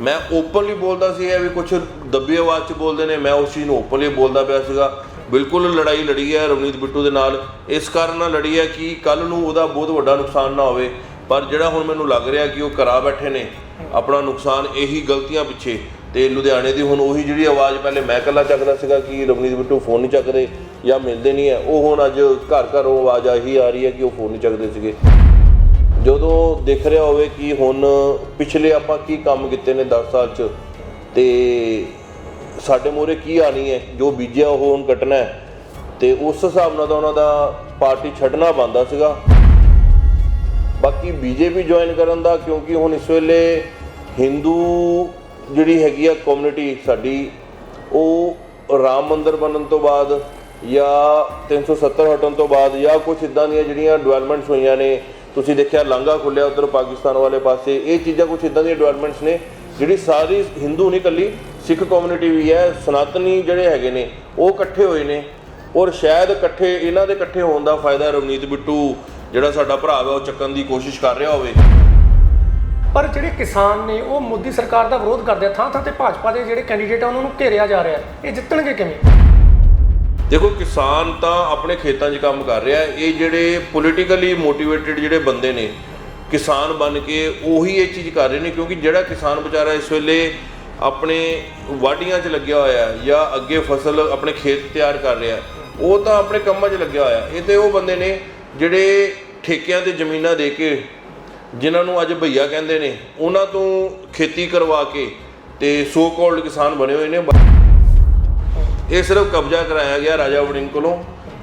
ਮੈਂ ਓਪਨਲੀ ਬੋਲਦਾ ਸੀ ਇਹ ਵੀ ਕੁਝ ਦੱਬੀ ਆਵਾਜ਼ 'ਚ ਬੋਲਦੇ ਨੇ, ਮੈਂ ਉਸ ਚੀਜ਼ ਨੂੰ ਓਪਨਲੀ ਬੋਲਦਾ ਪਿਆ ਸੀਗਾ। ਬਿਲਕੁਲ ਲੜਾਈ ਲੜੀ ਹੈ, ਰਵਨੀਤ ਬਿੱਟੂ ਦੇ ਨਾਲ। ਇਸ ਕਾਰਨ ਨਾਲ ਲੜੀ ਹੈ ਕਿ ਕੱਲ ਨੂੰ ਉਹਦਾ ਬਹੁਤ ਵੱਡਾ ਨੁਕਸਾਨ ਨਾ ਹੋਵੇ। ਪਰ ਜਿਹੜਾ ਹੁਣ ਮੈਨੂੰ ਲੱਗ ਰਿਹਾ ਕਿ ਉਹ ਕਰਾ ਬੈਠੇ ਨੇ, ਆਪਣਾ ਨੁਕਸਾਨ ਇਹੀ ਗਲਤੀਆਂ ਪਿੱਛੇ। ਤੇ ਲੁਧਿਆਣੇ ਦੀ ਹੁਣ ਉਹੀ ਜਿਹੜੀ ਆਵਾਜ਼ ਪਹਿਲੇ ਮੈਂ ਇਕੱਲਾ ਚੱਕਦਾ ਸੀਗਾ ਕਿ ਰਵਨੀਤ ਬਿੱਟੂ ਫੋਨ ਨਹੀਂ ਚੱਕਦੇ ਜਾਂ ਮਿਲਦੇ ਨਹੀਂ ਹੈ। ਉਹ ਹੁਣ ਅੱਜ ਘਰ ਘਰ ਉਹ ਆਵਾਜ਼ ਆਹੀ ਆ ਰਹੀ ਹੈ ਕਿ ਉਹ ਫੋਨ ਨਹੀਂ ਚੱਕਦੇ ਸੀਗੇ। ਜਦੋਂ ਦੇਖ ਰਿਹਾ ਹੋਵੇ ਕਿ ਹੁਣ ਪਿਛਲੇ ਆਪਾਂ ਕੀ ਕੰਮ ਕੀਤੇ ਨੇ 10 ਸਾਲ ਚ, ਤੇ ਸਾਡੇ ਮੂਹਰੇ ਕੀ ਆਣੀ ਹੈ, ਜੋ ਬੀਜਿਆ ਉਹ ਹੁਣ ਕੱਟਣਾ ਹੈ। ਤੇ ਉਸ ਹਿਸਾਬ ਨਾਲ ਤਾਂ ਉਹਨਾਂ ਦਾ ਪਾਰਟੀ ਛੱਡਣਾ ਬੰਦਾ ਸੀਗਾ। ਬਾਕੀ ਬੀਜੇਪੀ ਜੁਆਇਨ ਕਰਨ ਦਾ, ਕਿਉਂਕਿ ਹੁਣ ਇਸ ਵੇਲੇ ਹਿੰਦੂ ਜਿਹੜੀ ਹੈਗੀ ਆ ਕਮਿਊਨਿਟੀ ਸਾਡੀ, ਉਹ ਰਾਮ ਮੰਦਰ ਬਣਨ ਤੋਂ ਬਾਅਦ ਜਾਂ 370 ਹਟਣ ਤੋਂ ਬਾਅਦ ਜਾਂ ਕੁਝ ਇਦਾਂ ਦੀਆਂ ਜਿਹੜੀਆਂ ਡਿਵੈਲਪਮੈਂਟਸ ਹੋਈਆਂ ਨੇ ਤੁਸੀਂ ਦੇਖਿਆ ਲਾਂਘਾ ਖੁੱਲਿਆ ਉਧਰ ਪਾਕਿਸਤਾਨ ਵਾਲੇ ਪਾਸੇ। ਇਹ ਚੀਜ਼ਾਂ ਕੁਝ ਇਦਾਂ ਦੀਆਂ ਡਿਵੈਲਪਮੈਂਟਸ ਨੇ, ਜਿਹੜੀ ਸਾਰੀ ਹਿੰਦੂ ਨਹੀਂ ਕੱਲੀ ਸਿੱਖ ਕਮਿਊਨਿਟੀ ਵੀ ਹੈ, ਸਨਾਤਨੀ ਜਿਹੜੇ ਹੈਗੇ ਨੇ, ਉਹ ਇਕੱਠੇ ਹੋਏ ਨੇ। ਔਰ ਸ਼ਾਇਦ ਇਕੱਠੇ, ਇਹਨਾਂ ਦੇ ਇਕੱਠੇ ਹੋਣ ਦਾ ਫਾਇਦਾ ਰਵਨੀਤ ਬਿੱਟੂ, ਜਿਹੜਾ ਸਾਡਾ ਭਰਾ ਹੈ ਉਹ ਚੱਕਣ ਦੀ ਕੋਸ਼ਿਸ਼ ਕਰ ਰਿਹਾ ਹੋਵੇ। ਪਰ ਜਿਹੜੇ ਕਿਸਾਨ ਨੇ, ਉਹ ਮੋਦੀ ਸਰਕਾਰ ਦਾ ਵਿਰੋਧ ਕਰਦੇ ਆ ਥਾਂ ਥਾਂ ਤੇ ਭਾਜਪਾ ਦੇ ਜਿਹੜੇ ਕੈਂਡੀਡੇਟ ਆ, ਉਹਨਾਂ ਨੂੰ ਘੇਰਿਆ ਜਾ ਰਿਹਾ। ਇਹ ਜਿੱਤਣਗੇ ਕਿਵੇਂ? ਦੇਖੋ, ਕਿਸਾਨ ਤਾਂ ਆਪਣੇ ਖੇਤਾਂ 'ਚ ਕੰਮ ਕਰ ਰਿਹਾ ਇਹ ਜਿਹੜੇ ਪੋਲੀਟੀਕਲੀ ਮੋਟੀਵੇਟਿਡ ਜਿਹੜੇ ਬੰਦੇ ਨੇ, ਕਿਸਾਨ ਬਣ ਕੇ ਉਹੀ ਇਹ ਚੀਜ਼ ਕਰ ਰਹੇ ਨੇ, ਕਿਉਂਕਿ ਜਿਹੜਾ ਕਿਸਾਨ ਵਿਚਾਰਾ ਇਸ ਵੇਲੇ ਆਪਣੇ ਵਾਢੀਆਂ 'ਚ ਲੱਗਿਆ ਹੋਇਆ ਜਾਂ ਅੱਗੇ ਫਸਲ ਆਪਣੇ ਖੇਤ ਤਿਆਰ ਕਰ ਰਿਹਾ ਉਹ ਤਾਂ ਆਪਣੇ ਕੰਮਾਂ 'ਚ ਲੱਗਿਆ ਹੋਇਆ ਇਹ ਤੇ ਉਹ ਬੰਦੇ ਨੇ ਜਿਹੜੇ ਠੇਕਿਆਂ ਤੇ ਜ਼ਮੀਨਾਂ ਦੇ ਕੇ, ਜਿਨ੍ਹਾਂ ਨੂੰ ਅੱਜ ਭਈਆ ਕਹਿੰਦੇ ਨੇ, ਉਹਨਾਂ ਤੋਂ ਖੇਤੀ ਕਰਵਾ ਕੇ ਤੇ ਸੋ ਕਾਲਡ ਕਿਸਾਨ ਬਣੇ ਹੋਏ ਨੇ। ਇਹ ਸਿਰਫ ਕਬਜ਼ਾ ਕਰਾਇਆ ਗਿਆ ਰਾਜਾ ਵੜਿੰਗ ਕੋਲੋਂ।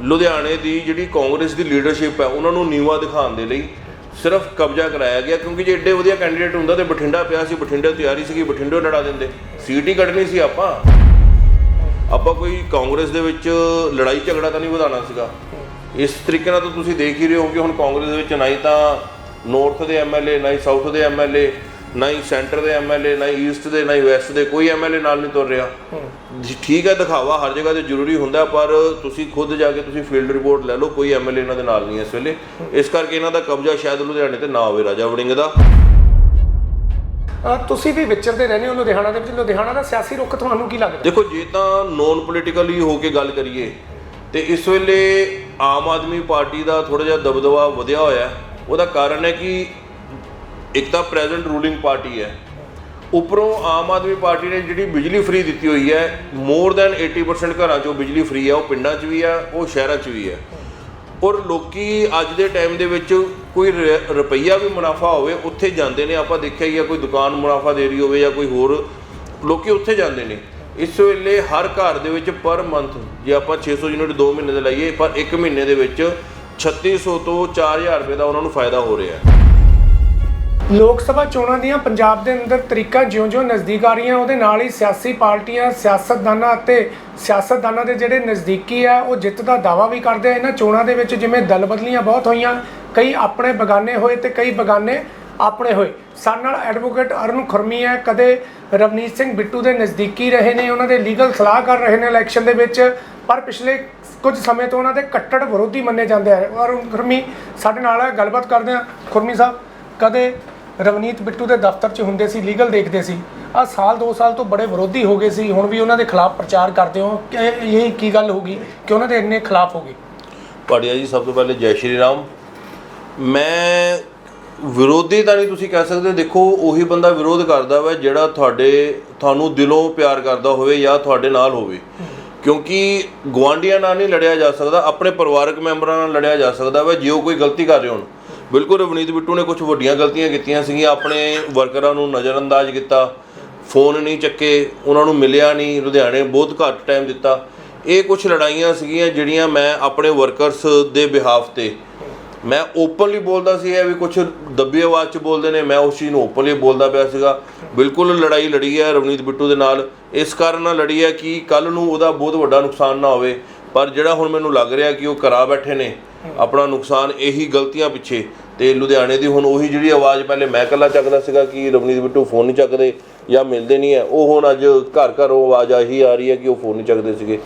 ਲੁਧਿਆਣੇ ਦੀ ਜਿਹੜੀ ਕਾਂਗਰਸ ਦੀ ਲੀਡਰਸ਼ਿਪ ਹੈ, ਉਹਨਾਂ ਨੂੰ ਨੀਵਾ ਦਿਖਾਉਣ ਦੇ ਲਈ ਸਿਰਫ ਕਬਜ਼ਾ ਕਰਾਇਆ ਗਿਆ, ਕਿਉਂਕਿ ਜੇ ਏਡੇ ਵਧੀਆ ਕੈਂਡੀਡੇਟ ਹੁੰਦਾ ਤੇ ਬਠਿੰਡਾ ਪਿਆ ਸੀ, ਬਠਿੰਡੇ ਤਿਆਰੀ ਸੀਗੀ, ਬਠਿੰਡੇ ਲੜਾ ਦਿੰਦੇ। ਸੀਟ ਹੀ ਕੱਢਣੀ ਸੀ ਆਪਾਂ। ਆਪਾਂ ਕੋਈ ਕਾਂਗਰਸ ਦੇ ਵਿੱਚ ਲੜਾਈ ਝਗੜਾ ਤਾਂ ਨਹੀਂ ਵਧਾਉਣਾ ਸੀਗਾ। ਇਸ ਤਰੀਕੇ ਨਾਲ ਤਾਂ ਤੁਸੀਂ ਦੇਖ ਹੀ ਰਹੇ ਹੋ ਕਿ ਹੁਣ ਕਾਂਗਰਸ ਦੇ ਵਿੱਚ ਨਾ ਹੀ ਤਾਂ ਨਾਰਥ ਦੇ ਐਮਐਲਏ ਨਾ ਹੀ ਸਾਊਥ ਦੇ ਐਮਐਲਏ ਨਾ ਹੀ ਸੈਂਟਰ ਦੇ ਐਮਐਲਏ ਨਾ ਹੀ ਈਸਟ ਦੇ ਨਾ ਹੀ ਵੈਸਟ ਦੇ ਕੋਈ ਐਮਐਲਏ ਨਾਲ ਨਹੀਂ ਤੁਰ ਰਿਹਾ। ਠੀਕ ਹੈ ਦਿਖਾਵਾ ਹਰ ਜਗ੍ਹਾ ਤੇ ਜ਼ਰੂਰੀ ਹੁੰਦਾ ਪਰ ਤੁਸੀਂ ਖੁਦ ਜਾ ਕੇ ਤੁਸੀਂ ਫੀਲਡ ਰਿਪੋਰਟ ਲੈ ਲਓ ਕੋਈ ਐਮਐਲਏ ਇਹਨਾਂ ਦੇ ਨਾਲ ਨਹੀਂ ਇਸ ਵੇਲੇ। ਇਸ ਕਰਕੇ ਇਹਨਾਂ ਦਾ ਕਬਜ਼ਾ ਸ਼ਾਇਦ ਲੁਧਿਆਣੇ ਤੇ ਨਾ ਹੋਵੇ ਰਾਜਾ ਵੜਿੰਗ ਦਾ। ਤੁਸੀਂ ਵੀ ਵਿਚਰਦੇ ਰਹਿੰਦੇ ਹੋ ਲੁਧਿਆਣਾ ਦੇ ਵਿੱਚ। ਲੁਧਿਆਣਾ ਦਾ ਸਿਆਸੀ ਰੁਖ ਤੁਹਾਨੂੰ ਕੀ ਲੱਗਦਾ? ਦੇਖੋ ਜੇ ਤਾਂ ਨੋਨ ਪੋਲੀਟੀਕਲੀ ਹੋ ਕੇ ਗੱਲ ਕਰੀਏ ਤੇ ਇਸ ਵੇਲੇ ਆਮ ਆਦਮੀ ਪਾਰਟੀ ਦਾ ਥੋੜਾ ਜਿਹਾ ਦਬਦਬਾ ਵਧਿਆ ਹੋਇਆ ਉਹਦਾ ਕਾਰਨ ਹੈ ਕਿ ਇੱਕ ਤਾਂ ਪ੍ਰੈਜ਼ੈਂਟ ਰੂਲਿੰਗ ਪਾਰਟੀ ਹੈ। ਉੱਪਰੋਂ ਆਮ ਆਦਮੀ ਪਾਰਟੀ ਨੇ ਜਿਹੜੀ ਬਿਜਲੀ ਫ੍ਰੀ ਦਿੱਤੀ ਹੋਈ ਹੈ, ਮੋਰ ਦੈਨ 80% ਘਰਾਂ 'ਚੋਂ ਬਿਜਲੀ ਫ੍ਰੀ ਹੈ, ਉਹ ਪਿੰਡਾਂ 'ਚ ਵੀ ਹੈ, ਉਹ ਸ਼ਹਿਰਾਂ 'ਚ ਵੀ ਹੈ। ਔਰ ਲੋਕੀ ਅੱਜ ਦੇ ਟਾਈਮ ਦੇ ਵਿੱਚ ਕੋਈ ਰ- ਰੁਪਈਆ ਵੀ ਮੁਨਾਫਾ ਹੋਵੇ, ਉੱਥੇ ਜਾਂਦੇ ਨੇ। ਆਪਾਂ ਦੇਖਿਆ ਹੀ ਆ ਕੋਈ ਦੁਕਾਨ ਮੁਨਾਫਾ ਦੇ ਰਹੀ ਹੋਵੇ ਜਾਂ ਕੋਈ ਹੋਰ, ਲੋਕੀ ਉੱਥੇ ਜਾਂਦੇ ਨੇ। ਇਸ ਵੇਲੇ ਹਰ ਘਰ ਦੇ ਵਿੱਚ ਪਰ ਮੰਥ ਜੇ ਆਪਾਂ 600 ਯੂਨਿਟ 2 ਮਹੀਨੇ ਦੇ ਲਾਈਏ, ਪਰ 1 ਮਹੀਨੇ ਦੇ ਵਿੱਚ 3600 ਤੋਂ 4000 ਰੁਪਏ ਦਾ ਉਹਨਾਂ ਨੂੰ ਫਾਇਦਾ ਹੋ ਰਿਹਾ ਹੈ। ਲੋਕ ਸਭਾ ਚੋਣਾਂ ਦੀਆਂ ਪੰਜਾਬ ਦੇ ਅੰਦਰ ਤਰੀਕਾ ਜਿਉਂ-ਜਿਉਂ ਨਜ਼ਦੀਕ ਆ ਰਹੀਆਂ, ਉਹਦੇ ਨਾਲ ਹੀ ਸਿਆਸੀ ਪਾਰਟੀਆਂ, ਸਿਆਸਤਦਾਨਾਂ ਅਤੇ ਸਿਆਸਤਦਾਨਾਂ ਦੇ ਜਿਹੜੇ ਨਜ਼ਦੀਕੀ ਆ, ਉਹ ਜਿੱਤ ਦਾ ਦਾਵਾ ਵੀ ਕਰਦੇ ਆ। ਇਹਨਾਂ ਚੋਣਾਂ ਦੇ ਵਿੱਚ ਜਿਵੇਂ ਦਲ ਬਦਲੀਆਂ ਬਹੁਤ ਹੋਈਆਂ, ਕਈ ਆਪਣੇ ਬਗਾਨੇ ਹੋਏ ਤੇ ਕਈ ਬਗਾਨੇ ਆਪਣੇ ਹੋਏ। ਸਾਡੇ ਨਾਲ ਐਡਵੋਕੇਟ ਅਰੁਣ ਖੁਰਮੀ ਹੈ, ਕਦੇ ਰਵਨੀਤ ਸਿੰਘ ਬਿੱਟੂ ਦੇ ਨਜ਼ਦੀਕੀ ਰਹੇ ਨੇ, ਉਹਨਾਂ ਦੇ ਲੀਗਲ ਸਲਾਹ ਕਰ ਰਹੇ ਨੇ ਇਲੈਕਸ਼ਨ ਦੇ ਵਿੱਚ, ਪਰ ਪਿਛਲੇ ਕੁਝ ਸਮੇਂ ਤੋਂ ਉਹਨਾਂ ਦੇ ਕੱਟੜ ਵਿਰੋਧੀ ਮੰਨੇ ਜਾਂਦੇ ਆ। ਅਰੁਣ ਖੁਰਮੀ ਸਾਡੇ ਨਾਲ ਗੱਲਬਾਤ ਕਰਦੇ ਆ। ਖੁਰਮੀ ਸਾਹਿਬ, ਕਦੇ ਰਵਨੀਤ ਬਿੱਟੂ ਦੇ ਦਫ਼ਤਰ 'ਚ ਹੁੰਦੇ ਸੀ ਲੀਗਲ ਦੇਖਦੇ ਸੀ। ਆ ਸਾਲ 2 ਸਾਲ ਤੋਂ ਬੜੇ ਵਿਰੋਧੀ ਹੋ ਗਏ ਸੀ। ਹੁਣ ਵੀ ਉਹਨਾਂ ਦੇ ਖਿਲਾਫ ਪ੍ਰਚਾਰ ਕਰਦੇ ਹੋ। ਕਿ ਇਹ ਕੀ ਗੱਲ ਹੋ ਗਈ? ਕਿ ਉਹਨਾਂ ਦੇ ਇੰਨੇ ਖਿਲਾਫ ਹੋ ਗਏ? ਭਾਟੀਆ ਜੀ, ਸਭ ਤੋਂ ਪਹਿਲੇ ਜੈ ਸ਼੍ਰੀ ਰਾਮ। ਮੈਂ ਵਿਰੋਧੀ ਤਾਂ ਨਹੀਂ ਤੁਸੀਂ ਕਹਿ ਸਕਦੇ। ਦੇਖੋ, ਉਹੀ ਬੰਦਾ ਵਿਰੋਧ ਕਰਦਾ ਵਾ ਜਿਹੜਾ ਤੁਹਾਡੇ, ਤੁਹਾਨੂੰ ਦਿਲੋਂ ਪਿਆਰ ਕਰਦਾ ਹੋਵੇ ਜਾਂ ਤੁਹਾਡੇ ਨਾਲ ਹੋਵੇ। ਕਿਉਂਕਿ ਗਵਾਂਡੀਆਂ ਨਾਲ ਨਹੀਂ ਲੜਿਆ ਜਾ ਸਕਦਾ, ਆਪਣੇ ਪਰਿਵਾਰਕ ਮੈਂਬਰਾਂ ਨਾਲ ਲੜਿਆ ਜਾ ਸਕਦਾ ਵਾ। ਜੇ ਉਹ ਕੋਈ ਗਲਤੀ ਕਰ ਰਹੇ ਹੋਣ ਬਿਲਕੁਲ ਰਵਨੀਤ ਬਿੱਟੂ ਨੇ ਕੁਝ ਵੱਡੀਆਂ ਗਲਤੀਆਂ ਕੀਤੀਆਂ ਸੀਗੀਆਂ, ਆਪਣੇ ਵਰਕਰਾਂ ਨੂੰ ਨਜ਼ਰਅੰਦਾਜ਼ ਕੀਤਾ, ਫੋਨ ਨਹੀਂ ਚੱਕੇ, ਉਹਨਾਂ ਨੂੰ ਮਿਲਿਆ ਨਹੀਂ, ਲੁਧਿਆਣੇ ਬਹੁਤ ਘੱਟ ਟਾਈਮ ਦਿੱਤਾ। ਇਹ ਕੁਝ ਲੜਾਈਆਂ ਸੀਗੀਆਂ ਜਿਹੜੀਆਂ ਮੈਂ ਆਪਣੇ ਵਰਕਰਸ ਦੇ ਬਿਹਾਫ ਤੇ। ਮੈਂ ਓਪਨਲੀ ਬੋਲਦਾ ਸੀ ਇਹ ਵੀ ਕੁਝ ਦੱਬੀ ਆਵਾਜ਼ 'ਚ ਬੋਲਦੇ ਨੇ, ਮੈਂ ਉਸ ਚੀਜ਼ ਨੂੰ ਓਪਨਲੀ ਬੋਲਦਾ ਪਿਆ ਸੀਗਾ। ਬਿਲਕੁਲ ਲੜਾਈ ਲੜੀ ਹੈ ਰਵਨੀਤ ਬਿੱਟੂ ਦੇ ਨਾਲ। ਇਸ ਕਾਰਨ ਨਾਲ ਲੜੀ ਹੈ ਕਿ ਕੱਲ ਨੂੰ ਉਹਦਾ ਬਹੁਤ ਵੱਡਾ ਨੁਕਸਾਨ ਨਾ ਹੋਵੇ, ਪਰ ਜਿਹੜਾ ਹੁਣ ਮੈਨੂੰ ਲੱਗ ਰਿਹਾ ਕਿ ਉਹ ਕਰਾ ਬੈਠੇ ਨੇ ਆਪਣਾ ਨੁਕਸਾਨ ਇਹੀ ਗਲਤੀਆਂ ਪਿੱਛੇ ਤੇ ਲੁਧਿਆਣੇ ਦੀ ਹੁਣ ਉਹੀ ਜਿਹੜੀ ਆਵਾਜ਼ ਪਹਿਲੇ ਮੈਂ ਇਕੱਲਾ ਚੱਕਦਾ ਸੀਗਾ ਕਿ ਰਵਨੀਤ ਬਿੱਟੂ ਫੋਨ ਨਹੀਂ ਚੱਕਦੇ ਜਾਂ ਮਿਲਦੇ ਨਹੀਂ ਹੈ ਉਹ ਹੁਣ ਅੱਜ ਘਰ ਘਰ ਉਹ ਆਵਾਜ਼ ਆਹੀ ਆ ਰਹੀ ਹੈ ਕਿ ਉਹ ਫੋਨ ਨਹੀਂ ਚੱਕਦੇ ਸੀਗੇ।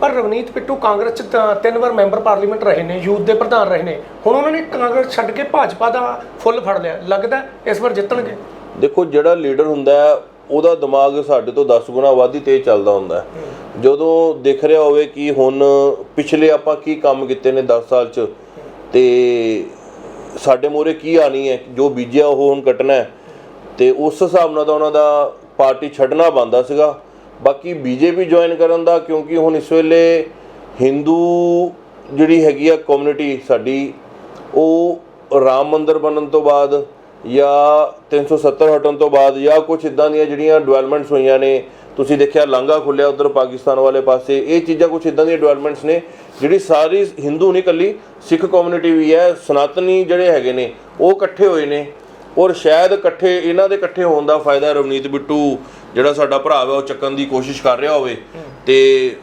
ਪਰ ਰਵਨੀਤ ਬਿੱਟੂ ਕਾਂਗਰਸ 'ਚ ਤਾਂ ਤਿੰਨ ਵਾਰ ਮੈਂਬਰ ਪਾਰਲੀਮੈਂਟ ਰਹੇ ਨੇ ਯੂਥ ਦੇ ਪ੍ਰਧਾਨ ਰਹੇ ਨੇ। ਹੁਣ ਉਹਨਾਂ ਨੇ ਕਾਂਗਰਸ ਛੱਡ ਕੇ ਭਾਜਪਾ ਦਾ ਫੁੱਲ ਫੜ ਲਿਆ। ਲੱਗਦਾ ਇਸ ਵਾਰ ਜਿੱਤਣਗੇ। ਦੇਖੋ ਜਿਹੜਾ ਲੀਡਰ ਹੁੰਦਾ ਹੈ ਉਹਦਾ ਦਿਮਾਗ ਸਾਡੇ ਤੋਂ 10 ਗੁਣਾ ਵੱਧ ਹੀ ਤੇਜ਼ ਚੱਲਦਾ ਹੁੰਦਾ ਹੈ। ਜਦੋਂ ਦਿਖ ਰਿਹਾ ਹੋਵੇ ਕਿ ਹੁਣ ਪਿਛਲੇ ਆਪਾਂ ਕੀ ਕੰਮ ਕੀਤੇ ਨੇ 10 ਸਾਲ ਚ, ਤੇ ਸਾਡੇ ਮੂਹਰੇ ਕੀ ਆਣੀ ਹੈ, ਜੋ ਬੀਜਿਆ ਉਹ ਹੁਣ ਕੱਟਣਾ ਹੈ। ਤੇ ਉਸ ਹਿਸਾਬ ਨਾਲ ਤਾਂ ਉਹਨਾਂ ਦਾ ਪਾਰਟੀ ਛੱਡਣਾ ਬੰਦਾ ਸੀਗਾ। ਬਾਕੀ ਬੀਜੇਪੀ ਜੁਆਇਨ ਕਰਨ ਦਾ, ਕਿਉਂਕਿ ਹੁਣ ਇਸ ਵੇਲੇ ਹਿੰਦੂ ਜਿਹੜੀ ਹੈਗੀ ਆ ਕਮਿਊਨਿਟੀ ਸਾਡੀ, ਉਹ ਰਾਮ ਮੰਦਰ ਬਣਨ ਤੋਂ ਬਾਅਦ ਜਾਂ 370 ਹਟਣ ਤੋਂ ਬਾਅਦ ਜਾਂ ਕੁਝ ਇਦਾਂ ਦੀਆਂ ਜਿਹੜੀਆਂ ਡਿਵੈਲਪਮੈਂਟਸ ਹੋਈਆਂ ਨੇ, ਤੁਸੀਂ ਦੇਖਿਆ ਲਾਂਗਾ ਖੁੱਲਿਆ ਉਧਰ ਪਾਕਿਸਤਾਨ ਵਾਲੇ ਪਾਸੇ, ਇਹ ਚੀਜ਼ਾਂ ਕੁਝ ਇਦਾਂ ਦੀਆਂ ਡਿਵੈਲਪਮੈਂਟਸ ਨੇ, ਜਿਹੜੀ ਸਾਰੀ ਹਿੰਦੂ ਨਹੀਂ ਕੱਲੀ ਸਿੱਖ ਕਮਿਊਨਿਟੀ ਵੀ ਹੈ, ਸਨਾਤਨੀ ਜਿਹੜੇ ਹੈਗੇ ਨੇ, ਉਹ ਇਕੱਠੇ ਹੋਏ ਨੇ, ਔਰ ਸ਼ਾਇਦ ਇਕੱਠੇ, ਇਹਨਾਂ ਦੇ ਇਕੱਠੇ ਹੋਣ ਦਾ ਫਾਇਦਾ ਰਵਨੀਤ ਬਿੱਟੂ, ਜਿਹੜਾ ਸਾਡਾ ਭਰਾ ਹੈ ਉਹ ਚੱਕਣ ਦੀ ਕੋਸ਼ਿਸ਼ ਕਰ ਰਿਹਾ ਹੋਵੇ, ਤੇ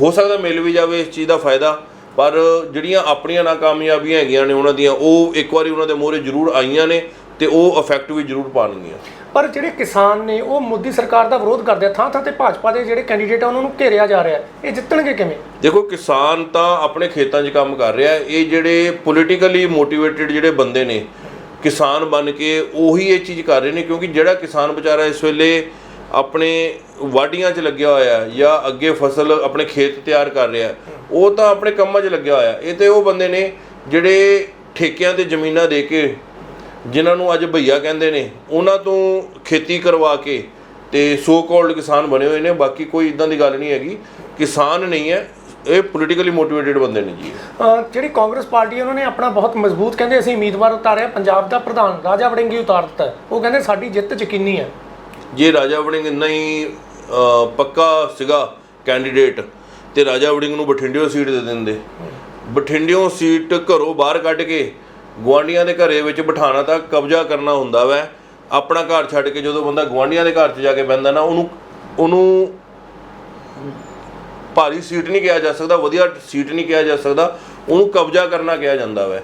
ਹੋ ਸਕਦਾ ਮਿਲ ਵੀ ਜਾਵੇ ਇਸ ਚੀਜ਼ ਦਾ ਫਾਇਦਾ। ਪਰ ਜਿਹੜੀਆਂ ਆਪਣੀਆਂ ਨਾਕਾਮਯਾਬੀਆਂ ਹੈਗੀਆਂ ਨੇ ਉਹਨਾਂ ਦੀਆਂ ਉਹ ਇੱਕ ਵਾਰੀ ਉਹਨਾਂ ਦੇ ਮੂਹਰੇ ਜ਼ਰੂਰ ਆਈਆਂ ਨੇ ਤੇ ਉਹ ਇਫੈਕਟ ਵੀ ਜ਼ਰੂਰ ਪਾਣਗੀਆਂ ਪਰ ਜਿਹੜੇ ਕਿਸਾਨ ਨੇ ਉਹ ਮੋਦੀ ਸਰਕਾਰ ਦਾ ਵਿਰੋਧ ਕਰਦੇ ਆ ਥਾਂ ਥਾਂ ਤੇ ਭਾਜਪਾ ਦੇ ਜਿਹੜੇ ਕੈਂਡੀਡੇਟ ਆ ਉਹਨਾਂ ਨੂੰ ਘੇਰਿਆ ਜਾ ਰਿਹਾ। ਇਹ ਜਿੱਤਣਗੇ ਕਿਵੇਂ ਦੇਖੋ ਕਿਸਾਨ ਤਾਂ ਆਪਣੇ ਖੇਤਾਂ 'ਚ ਕੰਮ ਕਰ ਰਿਹਾ। ਇਹ ਜਿਹੜੇ ਪੋਲੀਟੀਕਲੀ ਮੋਟੀਵੇਟਿਡ ਜਿਹੜੇ ਬੰਦੇ ਨੇ ਕਿਸਾਨ ਬਣ ਕੇ ਉਹੀ ਇਹ ਚੀਜ਼ ਕਰ ਰਹੇ ਨੇ ਕਿਉਂਕਿ ਜਿਹੜਾ ਕਿਸਾਨ ਵਿਚਾਰਾ ਇਸ ਵੇਲੇ ਆਪਣੇ ਵਾਢੀਆਂ 'ਚ ਲੱਗਿਆ ਹੋਇਆ ਹੈ ਜਾਂ ਅੱਗੇ ਫਸਲ ਆਪਣੇ ਖੇਤ ਤਿਆਰ ਕਰ ਰਿਹਾ ਹੈ, ਉਹ ਤਾਂ ਆਪਣੇ ਕੰਮਾਂ 'ਚ ਲੱਗਿਆ ਹੋਇਆ। ਇਹ ਤੇ ਉਹ ਬੰਦੇ ਨੇ ਜਿਹੜੇ ਠੇਕਿਆਂ ਤੇ ਜ਼ਮੀਨਾਂ ਦੇ ਕੇ ਜਿਨ੍ਹਾਂ ਨੂੰ ਅੱਜ ਭਈਆ ਕਹਿੰਦੇ ਨੇ ਉਹਨਾਂ ਤੋਂ ਖੇਤੀ ਕਰਵਾ ਕੇ ਤੇ ਸੋ ਕਾਲਡ ਕਿਸਾਨ ਬਣੇ ਹੋਏ ਨੇ ਬਾਕੀ ਕੋਈ ਇਦਾਂ ਦੀ ਗੱਲ ਨਹੀਂ ਹੈਗੀ ਕਿਸਾਨ ਨਹੀਂ ਹੈ ਇਹ ਪੋਲੀਟੀਕਲੀ ਮੋਟੀਵੇਟਿਡ ਬੰਦੇ ਨੇ ਜੀ ਜਿਹੜੀ ਕਾਂਗਰਸ ਪਾਰਟੀ ਉਹਨਾਂ ਨੇ ਆਪਣਾ ਬਹੁਤ ਮਜ਼ਬੂਤ ਕਹਿੰਦੇ ਅਸੀਂ ਉਮੀਦਵਾਰ ਉਤਾਰਿਆ ਪੰਜਾਬ ਦਾ ਪ੍ਰਧਾਨ ਰਾਜਾ ਵੜਿੰਗੀ ਉਤਾਰ ਦਿੱਤਾ। ਉਹ ਕਹਿੰਦੇ ਸਾਡੀ ਜਿੱਤ ਯਕੀਨੀ ਹੈ ਜੇ ਰਾਜਾ ਵੜਿੰਗ ਇੰਨਾ ਹੀ ਅਹ, ਪੱਕਾ ਸੀਗਾ ਕੈਂਡੀਡੇਟ ਤੇ ਰਾਜਾ ਵੜਿੰਗ ਨੂੰ ਬਠਿੰਡਿਓ ਸੀਟ ਦੇ ਦਿੰਦੇ। ਬਠਿੰਡਿਓ ਸੀਟ ਘਰੋਂ ਬਾਹਰ ਕੱਢ ਕੇ ਗੁਆਂਢੀਆਂ ਦੇ ਘਰੇ ਵਿੱਚ ਬਿਠਾਣਾ ਤਾਂ ਕਬਜ਼ਾ ਕਰਨਾ ਹੁੰਦਾ ਵੈ। ਆਪਣਾ ਘਰ ਛੱਡ ਕੇ ਜਦੋਂ ਬੰਦਾ ਗੁਆਂਢੀਆਂ ਦੇ ਘਰ 'ਚ ਜਾ ਕੇ ਬਹਿੰਦਾ ਨਾ, ਉਹਨੂੰ ਉਹਨੂੰ ਭਾਰੀ ਸੀਟ ਨਹੀਂ ਕਿਹਾ ਜਾ ਸਕਦਾ, ਵਧੀਆ ਸੀਟ ਨਹੀਂ ਕਿਹਾ ਜਾ ਸਕਦਾ, ਉਹਨੂੰ ਕਬਜ਼ਾ ਕਰਨਾ ਕਿਹਾ ਜਾਂਦਾ ਵੈ।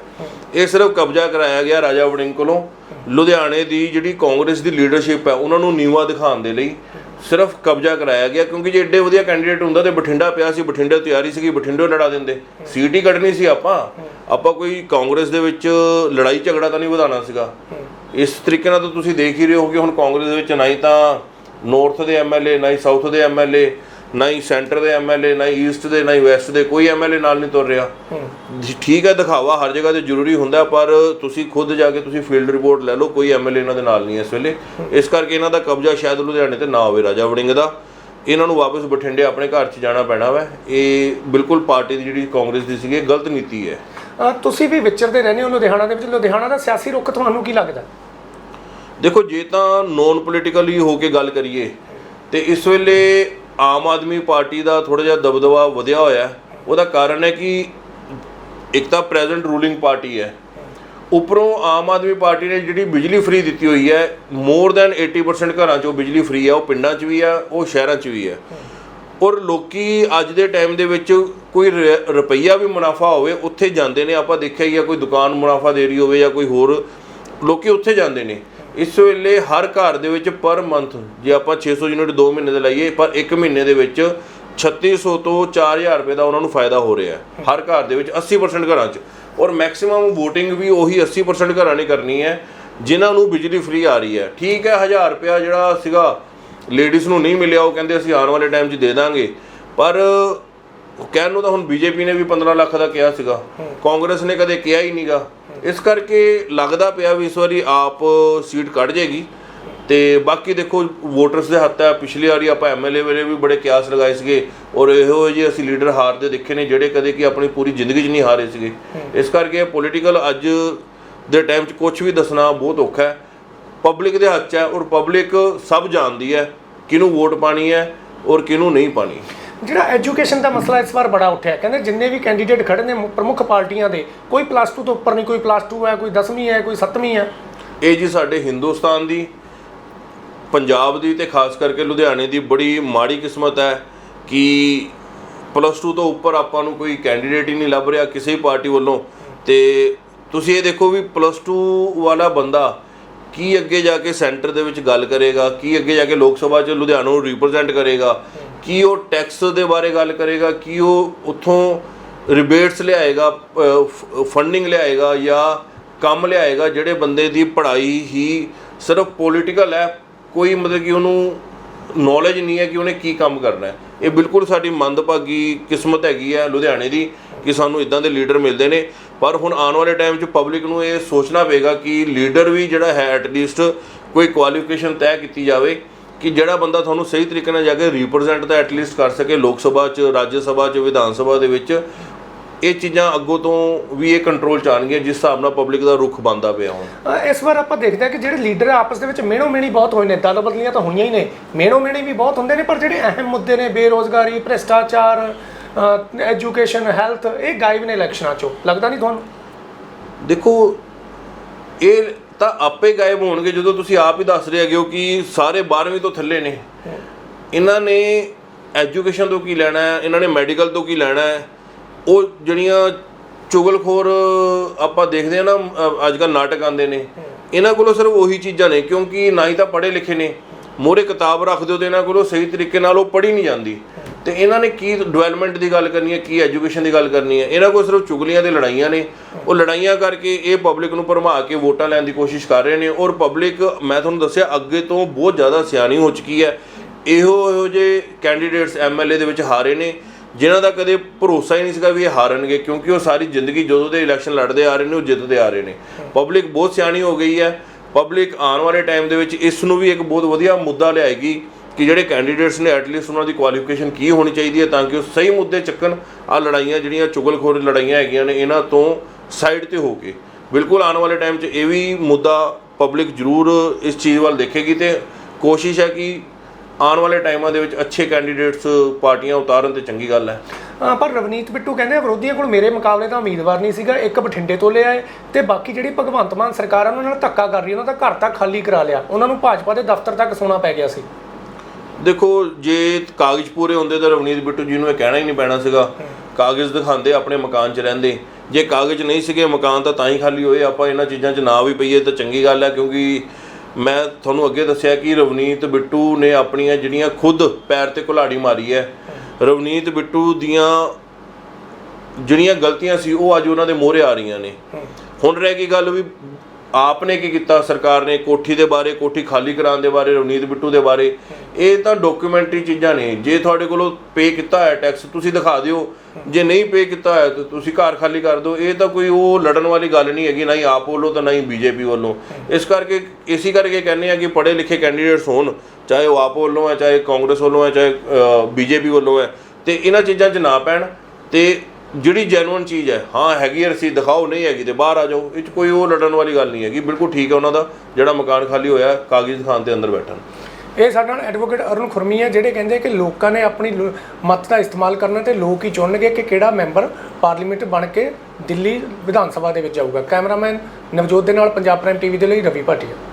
ਇਹ ਸਿਰਫ ਕਬਜ਼ਾ ਕਰਾਇਆ ਗਿਆ ਰਾਜਾ ਵੜਿੰਗ ਕੋਲੋਂ। ਲੁਧਿਆਣੇ ਦੀ ਜਿਹੜੀ ਕਾਂਗਰਸ ਦੀ ਲੀਡਰਸ਼ਿਪ ਹੈ, ਉਹਨਾਂ ਨੂੰ ਨੀਵਾ ਦਿਖਾਉਣ ਦੇ ਲਈ ਸਿਰਫ ਕਬਜ਼ਾ ਕਰਾਇਆ ਗਿਆ, ਕਿਉਂਕਿ ਜੇ ਏਡੇ ਵਧੀਆ ਕੈਂਡੀਡੇਟ ਹੁੰਦਾ ਤੇ ਬਠਿੰਡਾ ਪਿਆ ਸੀ, ਬਠਿੰਡੇ ਤਿਆਰੀ ਸੀਗੀ, ਬਠਿੰਡੇ ਲੜਾ ਦਿੰਦੇ। ਸੀਟ ਹੀ ਕੱਢਣੀ ਸੀ ਆਪਾਂ। ਆਪਾਂ ਕੋਈ ਕਾਂਗਰਸ ਦੇ ਵਿੱਚ ਲੜਾਈ ਝਗੜਾ ਤਾਂ ਨਹੀਂ ਵਧਾਉਣਾ ਸੀਗਾ। ਇਸ ਤਰੀਕੇ ਨਾਲ ਤਾਂ ਤੁਸੀਂ ਦੇਖ ਹੀ ਰਹੇ ਹੋ ਕਿ ਹੁਣ ਕਾਂਗਰਸ ਦੇ ਵਿੱਚ ਨਹੀਂ ਤਾਂ ਨਾਰਥ ਦੇ ਐਮਐਲਏ ਨਾ ਹੀ ਸਾਊਥ ਦੇ ਐਮਐਲਏ ਨਾ ਹੀ ਸੈਂਟਰ ਦੇ ਐਮਐਲਏ ਨਾ ਹੀ ਈਸਟ ਦੇ ਨਾ ਹੀ ਵੈਸਟ ਦੇ ਕੋਈ ਐਮਐਲਏ ਨਾਲ ਨਹੀਂ ਤੁਰ ਰਿਹਾ। ਠੀਕ ਹੈ ਦਿਖਾਵਾ ਹਰ ਜਗ੍ਹਾ ਤੇ ਜ਼ਰੂਰੀ ਹੁੰਦਾ ਪਰ ਤੁਸੀਂ ਖੁਦ ਜਾ ਕੇ ਤੁਸੀਂ ਫੀਲਡ ਰਿਪੋਰਟ ਲੈ ਲਓ ਕੋਈ ਐਮਐਲਏ ਇਹਨਾਂ ਦੇ ਨਾਲ ਨਹੀਂ ਇਸ ਵੇਲੇ। ਇਸ ਕਰਕੇ ਇਹਨਾਂ ਦਾ ਕਬਜ਼ਾ ਸ਼ਾਇਦ ਲੁਧਿਆਣੇ ਤੇ ਨਾ ਹੋਵੇ ਰਾਜਾ ਵੜਿੰਗ ਦਾ। ਇਹਨਾਂ ਨੂੰ ਵਾਪਸ ਬਠਿੰਡੇ ਆਪਣੇ ਘਰ 'ਚ ਜਾਣਾ ਪੈਣਾ ਵਾ। ਇਹ ਬਿਲਕੁਲ ਪਾਰਟੀ ਦੀ ਜਿਹੜੀ ਕਾਂਗਰਸ ਦੀ ਸੀਗੀ ਗਲਤ ਨੀਤੀ ਹੈ। ਤੁਸੀਂ ਵੀ ਵਿਚਰਦੇ ਰਹਿੰਦੇ ਹੋ ਲੁਧਿਆਣਾ ਦੇ ਵਿੱਚ। ਲੁਧਿਆਣਾ ਦਾ ਸਿਆਸੀ ਰੁਖ ਤੁਹਾਨੂੰ ਕੀ ਲੱਗਦਾ? ਦੇਖੋ ਜੇ ਤਾਂ ਨੋਨ ਪੋਲੀਟੀਕਲੀ ਹੋ ਕੇ ਗੱਲ ਕਰੀਏ ਤੇ ਇਸ ਵੇਲੇ ਆਮ ਆਦਮੀ ਪਾਰਟੀ ਦਾ ਥੋੜਾ ਜਿਹਾ ਦਬਦਬਾ ਵਧਿਆ ਹੋਇਆ ਉਹਦਾ ਕਾਰਨ ਹੈ ਕਿ ਇੱਕ ਤਾਂ ਪ੍ਰੈਜ਼ੈਂਟ ਰੂਲਿੰਗ ਪਾਰਟੀ ਹੈ। ਉੱਪਰੋਂ ਆਮ ਆਦਮੀ ਪਾਰਟੀ ਨੇ ਜਿਹੜੀ ਬਿਜਲੀ ਫ੍ਰੀ ਦਿੱਤੀ ਹੋਈ ਹੈ, ਮੋਰ ਦੈਨ 80% ਘਰਾਂ 'ਚੋਂ ਬਿਜਲੀ ਫ੍ਰੀ ਹੈ, ਉਹ ਪਿੰਡਾਂ 'ਚ ਵੀ ਹੈ, ਉਹ ਸ਼ਹਿਰਾਂ 'ਚ ਵੀ ਹੈ। ਔਰ ਲੋਕੀ ਅੱਜ ਦੇ ਟਾਈਮ ਦੇ ਵਿੱਚ ਕੋਈ ਰ- ਰੁਪਈਆ ਵੀ ਮੁਨਾਫਾ ਹੋਵੇ, ਉੱਥੇ ਜਾਂਦੇ ਨੇ। ਆਪਾਂ ਦੇਖਿਆ ਹੀ ਆ ਕੋਈ ਦੁਕਾਨ ਮੁਨਾਫਾ ਦੇ ਰਹੀ ਹੋਵੇ ਜਾਂ ਕੋਈ ਹੋਰ, ਲੋਕੀ ਉੱਥੇ ਜਾਂਦੇ ਨੇ। ਇਸ ਵੇਲੇ ਹਰ ਘਰ ਦੇ ਵਿੱਚ ਪਰ ਮੰਥ ਜੇ ਆਪਾਂ 600 ਯੂਨਿਟ 2 ਮਹੀਨੇ ਦੇ ਲਾਈਏ ਪਰ 1 ਮਹੀਨੇ ਦੇ ਵਿੱਚ 3600 ਤੋਂ 4000 ਰੁਪਏ ਦਾ ਉਹਨਾਂ ਨੂੰ ਫਾਇਦਾ ਹੋ ਰਿਹਾ ਹੈ। ਹਰ ਘਰ ਦੇ ਵਿੱਚ 80% ਘਰਾਂ 'ਚ। ਔਰ ਮੈਕਸਿਮਮ VOTING ਵੀ ਉਹੀ 80% ਘਰਾਂ ਨੇ ਕਰਨੀ ਹੈ ਜਿਨ੍ਹਾਂ ਨੂੰ ਬਿਜਲੀ ਫ੍ਰੀ ਆ ਰਹੀ ਹੈ। ਠੀਕ ਹੈ 1000 ਰੁਪਇਆ ਜਿਹੜਾ ਸੀਗਾ ਲੇਡੀਜ਼ ਨੂੰ ਨਹੀਂ ਮਿਲਿਆ ਉਹ ਕਹਿੰਦੇ ਅਸੀਂ ਆਉਣ ਵਾਲੇ ਟਾਈਮ 'ਚ ਦੇ ਦਾਂਗੇ। ਪਰ ਕਹਿਣ ਨੂੰ ਤਾਂ ਹੁਣ ਬੀਜੇਪੀ ਨੇ ਵੀ 15 ਲੱਖ ਦਾ ਕਿਹਾ ਸੀਗਾ। ਕਾਂਗਰਸ ਨੇ ਕਦੇ ਕਿਹਾ ਹੀ ਨਹੀਂਗਾ ਇਸ ਕਰਕੇ ਲੱਗਦਾ ਪਿਆ ਵੀ ਇਸ ਵਾਰੀ ਆਪ ਸੀਟ ਕੱਢ ਜੇਗੀ। ਤੇ ਬਾਕੀ ਦੇਖੋ ਵੋਟਰਸ ਦੇ ਹੱਥ ਹੈ। ਪਿਛਲੀ ਵਾਰੀ ਆਪਾਂ ਐਮਐਲਏ ਵੇਲੇ ਵੀ ਬੜੇ ਕਿਆਸ ਲਗਾਏ ਸੀਗੇ। ਔਰ ਇਹੋ ਜਿਹੇ ਅਸੀਂ ਲੀਡਰ ਹਾਰਦੇ ਦੇਖੇ ਨੇ ਜਿਹੜੇ ਕਦੇ ਕਿ ਆਪਣੀ ਪੂਰੀ ਜ਼ਿੰਦਗੀ 'ਚ ਨਹੀਂ ਹਾਰੇ ਸੀਗੇ। ਇਸ ਕਰਕੇ ਪੋਲੀਟੀਕਲ ਅੱਜ ਦੇ ਟਾਈਮ 'ਚ ਕੁਝ ਵੀ ਦੱਸਣਾ ਬਹੁਤ ਔਖਾ ਹੈ। ਪਬਲਿਕ ਦੇ ਹੱਥ 'ਚ ਹੈ ਔਰ ਪਬਲਿਕ ਸਭ ਜਾਣਦੀ ਹੈ ਕਿਹਨੂੰ ਵੋਟ ਪਾਣੀ ਹੈ ਔਰ ਕਿਹਨੂੰ ਨਹੀਂ ਪਾਣੀ। ਜਿਹੜਾ ਐਜੂਕੇਸ਼ਨ ਦਾ ਮਸਲਾ ਇਸ ਵਾਰ ਬੜਾ ਉੱਠਿਆ। ਕਹਿੰਦੇ ਜਿੰਨੇ ਵੀ ਕੈਂਡੀਡੇਟ ਖੜੇ ਨੇ ਪ੍ਰਮੁੱਖ ਪਾਰਟੀਆਂ ਦੇ, ਕੋਈ ਪਲੱਸ 2 ਤੋਂ ਉੱਪਰ ਨਹੀਂ, ਕੋਈ ਪਲੱਸ 2 ਹੈ, ਕੋਈ 10ਵੀਂ ਹੈ, ਕੋਈ 7ਵੀਂ ਹੈ। ਇਹ ਜੀ ਸਾਡੇ ਹਿੰਦੁਸਤਾਨ ਦੀ, ਪੰਜਾਬ ਦੀ ਤੇ ਖਾਸ ਕਰਕੇ ਲੁਧਿਆਣੇ ਦੀ ਬੜੀ ਮਾੜੀ ਕਿਸਮਤ ਹੈ ਕਿ ਪਲੱਸ 2 ਤੋਂ ਉੱਪਰ ਆਪਾਂ ਨੂੰ ਕੋਈ ਕੈਂਡੀਡੇਟ ਹੀ ਨਹੀਂ ਲੱਭ ਰਿਹਾ ਕਿਸੇ ਪਾਰਟੀ ਵੱਲੋਂ। ਤੇ ਤੁਸੀਂ ਇਹ ਦੇਖੋ ਵੀ ਪਲੱਸ 2 ਵਾਲਾ ਬੰਦਾ ਕੀ ਅੱਗੇ ਜਾ ਕੇ ਸੈਂਟਰ ਦੇ ਵਿੱਚ ਗੱਲ ਕਰੇਗਾ, ਕੀ ਅੱਗੇ ਜਾ ਕੇ ਲੋਕ ਸਭਾ 'ਚ ਲੁਧਿਆਣਾ ਨੂੰ ਰਿਪਰੈਜ਼ੈਂਟ ਕਰੇਗਾ। ਕੀ ਉਹ ਟੈਕਸ ਦੇ ਬਾਰੇ ਗੱਲ ਕਰੇਗਾ? ਕੀ ਉਹ ਉੱਥੋਂ ਰਿਬੇਟਸ ਲਿਆਏਗਾ ਫੰਡਿੰਗ ਲਿਆਏਗਾ ਜਾਂ ਕੰਮ ਲਿਆਏਗਾ ਜਿਹੜੇ ਬੰਦੇ ਦੀ ਪੜ੍ਹਾਈ ਹੀ ਸਿਰਫ ਪੋਲੀਟੀਕਲ ਹੈ? ਕੋਈ ਮਤਲਬ ਕਿ ਉਹਨੂੰ ਨੌਲੇਜ ਨਹੀਂ ਹੈ ਕਿ ਉਹਨੇ ਕੀ ਕੰਮ ਕਰਨਾ ਹੈ। ਇਹ ਬਿਲਕੁਲ ਸਾਡੀ ਮੰਦਭਾਗੀ ਕਿਸਮਤ ਹੈਗੀ ਹੈ ਲੁਧਿਆਣੇ ਦੀ ਕਿ ਸਾਨੂੰ ਇਦਾਂ ਦੇ ਲੀਡਰ ਮਿਲਦੇ ਨੇ। ਪਰ ਹੁਣ ਆਉਣ ਵਾਲੇ ਟਾਈਮ 'ਚ ਪਬਲਿਕ ਨੂੰ ਇਹ ਸੋਚਣਾ ਪਏਗਾ ਕਿ ਲੀਡਰ ਵੀ ਜਿਹੜਾ ਹੈ ਐਟਲੀਸਟ ਕੋਈ ਕੁਆਲੀਫਿਕੇਸ਼ਨ ਤੈਅ ਕੀਤੀ ਜਾਵੇ। ਕਿ ਜਿਹੜਾ ਬੰਦਾ ਤੁਹਾਨੂੰ ਸਹੀ ਤਰੀਕੇ ਨਾਲ ਜਾ ਕੇ ਰਿਪਰੈਜ਼ੈਂਟ ਤਾਂ ਐਟਲੀਸਟ ਕਰ ਸਕੇ ਲੋਕ ਸਭਾ 'ਚ ਰਾਜ ਸਭਾ 'ਚ ਵਿਧਾਨ ਸਭਾ ਦੇ ਵਿੱਚ ਇਹ ਚੀਜ਼ਾਂ ਅੱਗੋਂ ਤੋਂ ਵੀ ਇਹ ਕੰਟਰੋਲ ਚ ਆਉਣਗੀਆਂ ਜਿਸ ਹਿਸਾਬ ਨਾਲ ਪਬਲਿਕ ਦਾ ਰੁਖ ਬੰਦਾ ਪਿਆ ਹੁਣ। ਇਸ ਵਾਰ ਆਪਾਂ ਦੇਖਦੇ ਹਾਂ ਕਿ ਜਿਹੜੇ ਲੀਡਰ ਆਪਸ ਦੇ ਵਿੱਚ ਮਿਹਣੋ ਮਿਹਣੀ ਬਹੁਤ ਹੋਏ ਨੇ ਦਲ ਬਦਲੀਆਂ ਤਾਂ ਹੋਈਆਂ ਹੀ ਨੇ ਮਿਹਣੋ ਮਿਹਣੀ ਵੀ ਬਹੁਤ ਹੁੰਦੇ ਨੇ ਪਰ ਜਿਹੜੇ ਅਹਿਮ ਮੁੱਦੇ ਨੇ ਬੇਰੋਜ਼ਗਾਰੀ ਭ੍ਰਿਸ਼ਟਾਚਾਰ ਐਜੂਕੇਸ਼ਨ ਹੈਲਥ ਇਹ ਗਾਇਬ ਨੇ ਇਲੈਕਸ਼ਨਾਂ ਚੋਂ। ਲੱਗਦਾ ਨਹੀਂ ਤੁਹਾਨੂੰ? ਦੇਖੋ ਇਹ ਤਾਂ ਆਪੇ ਗਾਇਬ ਹੋਣਗੇ ਜਦੋਂ ਤੁਸੀਂ ਆਪ ਹੀ ਦੱਸ ਰਹੇ ਹੈਗੇ ਹੋ ਕਿ ਸਾਰੇ 12ਵੀਂ ਤੋਂ ਥੱਲੇ ਨੇ। ਇਹਨਾਂ ਨੇ ਐਜੂਕੇਸ਼ਨ ਤੋਂ ਕੀ ਲੈਣਾ ਹੈ? ਇਹਨਾਂ ਨੇ ਮੈਡੀਕਲ ਤੋਂ ਕੀ ਲੈਣਾ ਹੈ? ਉਹ ਜਿਹੜੀਆਂ ਚੁਗਲਖੋਰ ਆਪਾਂ ਦੇਖਦੇ ਆ ਨਾ ਅੱਜ ਕੱਲ ਨਾਟਕ ਆਉਂਦੇ ਨੇ, ਇਹਨਾਂ ਕੋਲੋਂ ਸਿਰਫ ਉਹੀ ਚੀਜ਼ਾਂ ਨੇ, ਕਿਉਂਕਿ ਨਾ ਹੀ ਤਾਂ ਪੜ੍ਹੇ ਲਿਖੇ ਨੇ। ਮੋਰੇ ਕਿਤਾਬ ਰੱਖ ਦਿਓ ਤੇ ਇਹਨਾਂ ਕੋਲੋਂ ਸਹੀ ਤਰੀਕੇ ਨਾਲ ਉਹ ਪੜ੍ਹੀ ਨਹੀਂ ਜਾਂਦੀ। ਤੇ ਇਹਨਾਂ ਨੇ ਕੀ ਡਿਵੈਲਪਮੈਂਟ ਦੀ ਗੱਲ ਕਰਨੀ ਹੈ, ਕੀ ਐਜੂਕੇਸ਼ਨ ਦੀ ਗੱਲ ਕਰਨੀ ਹੈ? ਇਹਨਾਂ ਕੋਲ ਸਿਰਫ ਚੁਗਲੀਆਂ ਤੇ ਲੜਾਈਆਂ ਨੇ। ਉਹ ਲੜਾਈਆਂ ਕਰਕੇ ਇਹ ਪਬਲਿਕ ਨੂੰ ਭਰਮਾ ਕੇ ਵੋਟਾਂ ਲੈਣ ਦੀ ਕੋਸ਼ਿਸ਼ ਕਰ ਰਹੇ ਨੇ ਔਰ ਪਬਲਿਕ ਮੈਂ ਤੁਹਾਨੂੰ ਦੱਸਿਆ, ਅੱਗੇ ਤੋਂ ਬਹੁਤ ਜ਼ਿਆਦਾ ਸਿਆਣੀ ਹੋ ਚੁੱਕੀ ਹੈ। ਇਹੋ ਇਹੋ ਜੇ ਕੈਂਡੀਡੇਟਸ ਐਮਐਲਏ ਦੇ ਵਿੱਚ ਹਾਰੇ ਨੇ, ਜਿਨ੍ਹਾਂ ਦਾ ਕਦੇ ਭਰੋਸਾ ਹੀ ਨਹੀਂ ਸੀਗਾ ਵੀ ਇਹ ਹਾਰਨਗੇ, ਕਿਉਂਕਿ ਉਹ ਸਾਰੀ ਜ਼ਿੰਦਗੀ ਜਦੋਂ ਦੇ ਇਲੈਕਸ਼ਨ ਲੜਦੇ ਆ ਰਹੇ ਨੇ, ਉਹ ਜਿੱਤਦੇ ਆ ਰਹੇ ਨੇ। ਪਬਲਿਕ ਬਹੁਤ ਸਿਆਣੀ ਹੋ ਗਈ ਹੈ। ਪਬਲਿਕ ਆਉਣ ਵਾਲੇ ਟਾਈਮ ਦੇ ਵਿੱਚ ਇਸ ਨੂੰ ਵੀ ਇੱਕ ਬਹੁਤ ਵਧੀਆ ਮੁੱਦਾ ਲਿਆਏਗੀ। ਕਿ ਜਿਹੜੇ ਕੈਂਡੀਡੇਟਸ ਨੇ ਐਟਲੀਸਟ ਉਹਨਾਂ ਦੀ ਕੁਆਲੀਫਿਕੇਸ਼ਨ ਕੀ ਹੋਣੀ ਚਾਹੀਦੀ ਹੈ ਤਾਂ ਕਿ ਉਹ ਸਹੀ ਮੁੱਦੇ ਚੱਕਣ। ਆ ਲੜਾਈਆਂ ਜਿਹੜੀਆਂ ਚੁਗਲਖੋਰ ਲੜਾਈਆਂ ਹੈਗੀਆਂ ਨੇ, ਇਹਨਾਂ ਤੋਂ ਸਾਈਡ ਤੇ ਹੋ ਕੇ। ਬਿਲਕੁਲ ਆਉਣ ਵਾਲੇ ਟਾਈਮ 'ਚ ਇਹ ਵੀ ਮੁੱਦਾ ਪਬਲਿਕ ਜ਼ਰੂਰ ਇਸ ਚੀਜ਼ ਵੱਲ ਦੇਖੇਗੀ ਤੇ ਕੋਸ਼ਿਸ਼ ਹੈ ਕਿ ਆਉਣ ਵਾਲੇ ਟਾਈਮਾਂ ਦੇ ਵਿੱਚ ਅੱਛੇ ਕੈਂਡੀਡੇਟਸ ਪਾਰਟੀਆਂ ਉਤਾਰਨ ਤੇ ਚੰਗੀ ਗੱਲ ਹੈ। ਪਰ ਰਵਨੀਤ ਬਿੱਟੂ ਕਹਿੰਦੇ ਵਿਰੋਧੀਆਂ ਕੋਲ ਮੇਰੇ ਮੁਕਾਬਲੇ ਤਾਂ ਉਮੀਦਵਾਰ ਨਹੀਂ ਸੀਗਾ, ਇੱਕ ਬਠਿੰਡੇ ਤੋਂ ਲਿਆ ਹੈ ਤੇ ਬਾਕੀ ਜਿਹੜੀ ਭਗਵੰਤ ਮਾਨ ਸਰਕਾਰ ਆ, ਉਹਨਾਂ ਨਾਲ ਧੱਕਾ ਕਰ ਰਹੀ ਹੈ, ਉਹਨਾਂ ਦਾ ਘਰ ਤੱਕ ਖਾਲੀ ਕਰਾ ਲਿਆ। ਉਹਨਾਂ ਨੂੰ ਭਾਜਪਾ ਦੇ ਦਫ਼ਤਰ ਤੱਕ ਸੋਣਾ ਪੈ ਗਿਆ ਸੀ। ਦੇਖੋ ਜੇ ਕਾਗਜ਼ ਪੂਰੇ ਹੁੰਦੇ ਤਾਂ ਰਵਨੀਤ ਬਿੱਟੂ ਜੀ ਨੂੰ ਇਹ ਕਹਿਣਾ ਹੀ ਨਹੀਂ ਪੈਣਾ ਸੀਗਾ। ਕਾਗਜ਼ ਦਿਖਾਉਂਦੇ ਆਪਣੇ ਮਕਾਨ 'ਚ ਰਹਿੰਦੇ। ਜੇ ਕਾਗਜ਼ ਨਹੀਂ ਸੀਗੇ ਮਕਾਨ ਤਾਂ ਤਾਂ ਹੀ ਖਾਲੀ ਹੋਏ। ਆਪਾਂ ਇਹਨਾਂ ਚੀਜ਼ਾਂ 'ਚ ਨਾ ਵੀ ਪਈਏ ਤਾਂ ਚੰਗੀ ਗੱਲ ਹੈ ਕਿਉਂਕਿ ਮੈਂ ਤੁਹਾਨੂੰ ਅੱਗੇ ਦੱਸਿਆ ਕਿ ਰਵਨੀਤ ਬਿੱਟੂ ਨੇ ਆਪਣੀਆਂ ਜਿਹੜੀਆਂ ਖੁਦ ਪੈਰ ਤੇ ਕੁਲਾੜੀ ਮਾਰੀ ਹੈ। ਰਵਨੀਤ ਬਿੱਟੂ ਦੀਆਂ ਜਿਹੜੀਆਂ ਗਲਤੀਆਂ ਸੀ ਉਹ ਅੱਜ ਉਹਨਾਂ ਦੇ ਮੋਹਰੇ ਆ ਰਹੀਆਂ ਨੇ। ਹੁਣ ਰਹਿ ਗਈ ਗੱਲ ਵੀ ਆਪ ਨੇ ਕੀ ਕੀਤਾ ਸਰਕਾਰ ਨੇ? ਕੋਠੀ ਦੇ ਬਾਰੇ, ਕੋਠੀ ਖਾਲੀ ਕਰਾਉਣ ਦੇ ਬਾਰੇ, ਰਵਨੀਤ ਬਿੱਟੂ ਦੇ ਬਾਰੇ। ਇਹ ਤਾਂ ਡਾਕੂਮੈਂਟਰੀ ਚੀਜ਼ਾਂ ਨੇ। ਜੇ ਤੁਹਾਡੇ ਕੋਲੋਂ ਪੇ ਕੀਤਾ ਹੈ ਟੈਕਸ ਤੁਸੀਂ ਦਿਖਾ ਦਿਓ। ਜੇ ਨਹੀਂ ਪੇ ਕੀਤਾ ਹੈ ਤਾਂ ਤੁਸੀਂ ਘਰ ਖਾਲੀ ਕਰ ਦਿਓ। ਇਹ ਤਾਂ ਕੋਈ ਉਹ ਲੜਨ ਵਾਲੀ ਗੱਲ ਨਹੀਂ ਹੈਗੀ, ਨਾ ਹੀ ਆਪ ਵੱਲੋਂ ਤਾਂ ਨਾ ਹੀ ਬੀਜੇਪੀ ਵੱਲੋਂ। ਇਸ ਕਰਕੇ, ਇਸੇ ਕਰਕੇ ਕਹਿੰਦੇ ਆ ਕਿ ਪੜ੍ਹੇ ਲਿਖੇ ਕੈਂਡੀਡੇਟਸ ਹੋਣ, ਚਾਹੇ ਉਹ ਆਪ ਵੱਲੋਂ ਹੈ, ਚਾਹੇ ਕਾਂਗਰਸ ਵੱਲੋਂ ਹੈ, ਚਾਹੇ ਬੀਜੇਪੀ ਵੱਲੋਂ ਹੈ। ਤੇ ਇਹਨਾਂ ਚੀਜ਼ਾਂ 'ਚ ਨਾ ਪੈਣ ਤੇ ਜਿਹੜੀ ਜੈਨੂਇਨ ਚੀਜ਼ ਹੈ, ਹਾਂ ਹੈਗੀ ਹੈ ਰਸੀਦ, ਦਿਖਾਓ, ਨਹੀਂ ਹੈਗੀ ਤੇ ਬਾਹਰ ਆ ਜਾਓ, ਇਹ 'ਚ ਕੋਈ ਉਹ ਲੜਨ ਵਾਲੀ ਗੱਲ ਨਹੀਂ ਹੈਗੀ, ਬਿਲਕੁਲ ਠੀਕ ਹੈ ਉਹਨਾਂ ਦਾ, ਜਿਹੜਾ ਮਕਾਨ ਖਾਲੀ ਹੋਇਆ, ਕਾਗਜ਼ ਖਾਨ ਦੇ ਅੰਦਰ ਬੈਠਣ। ਇਹ ਸਾਡੇ ਨਾਲ ਐਡਵੋਕੇਟ ਅਰੁਣ ਖੁਰਮੀ ਹੈ, ਜਿਹੜੇ ਕਹਿੰਦੇ ਕਿ ਲੋਕਾਂ ਨੇ ਆਪਣੀ ਲੋ- ਮਤ ਦਾ ਇਸਤੇਮਾਲ ਕਰਨਾ ਤੇ ਲੋਕ ਹੀ ਚੁਣਨਗੇ ਕਿ ਕਿਹੜਾ ਮੈਂਬਰ ਪਾਰਲੀਮੈਂਟ ਬਣ ਕੇ ਦਿੱਲੀ ਵਿਧਾਨ ਸਭਾ ਦੇ ਵਿੱਚ ਜਾਊਗਾ। ਕੈਮਰਾਮੈਨ ਨਵਜੋਤ ਦੇ ਨਾਲ ਪੰਜਾਬ ਪ੍ਰਾਈਮ ਟੀਵੀ ਦੇ ਲਈ ਰਵੀ ਭਾਟੀਆ।